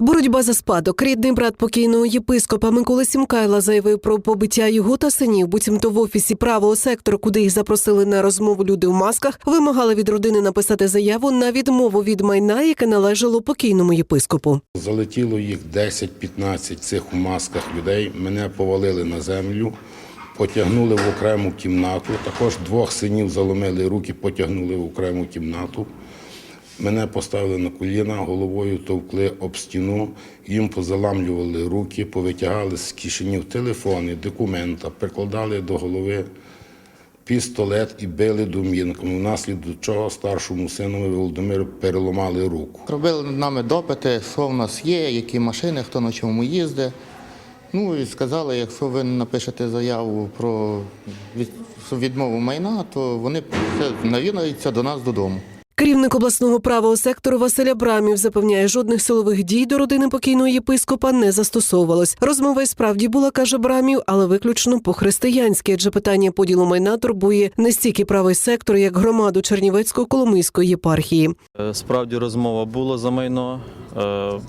Боротьба за спадок. Рідний брат покійного єпископа Миколи Сімкайла заявив про побиття його та синів. Буцімто в офісі правого сектору, куди їх запросили на розмову люди в масках, вимагали від родини написати заяву на відмову від майна, яке належало покійному єпископу. Залетіло їх 10-15 цих у масках людей. Мене повалили на землю, потягнули в окрему кімнату. Також двох синів заломили руки, потягнули в окрему кімнату. Мене поставили на коліна, головою товкли об стіну, їм позаламлювали руки, повитягали з кишенів телефони, документа, прикладали до голови пістолет і били домінком, внаслідок чого старшому синові Володимиру переламали руку. Робили над нами допити, що в нас є, які машини, хто на чому їздить. Ну і сказали, якщо ви напишете заяву про відмову майна, то вони навідаються до нас додому. Керівник обласного правого сектору Василь Абрамів запевняє, жодних силових дій до родини покійного єпископа не застосовувалось. Розмова й справді була, каже Брамів, але виключно по-християнськи, адже питання поділу майна турбує не стільки правий сектор, як громаду Чернівецько-Коломийської єпархії. Е, Справді розмова була за майно. Е, е,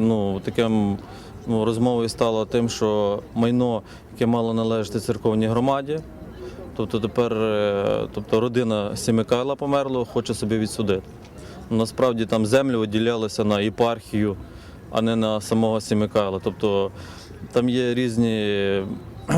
Ну, таким ну, розмовою стало тим, що майно, яке мало належати церковній громаді, тобто тепер е, тобто родина Сімикайла померла, хоче собі відсудити. Ну, Насправді там землі виділялися на єпархію, а не на самого Сімикайла. Тобто там є різні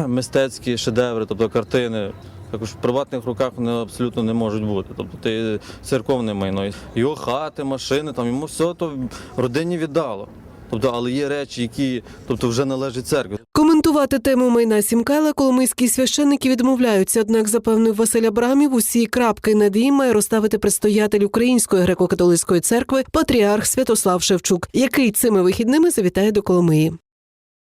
мистецькі шедеври, тобто картини. Також в приватних руках вони абсолютно не можуть бути. Тобто це церковне майно. Його хати, машини, там йому все то родині віддало. Тобто, але є речі, які тобто, вже належать церкві. Коментувати тему майна Сімкала коломийські священники відмовляються. Однак, запевнив Василь Абрамів, усі крапки над «і» має розставити предстоятель Української греко-католицької церкви патріарх Святослав Шевчук, який цими вихідними завітає до Коломиї.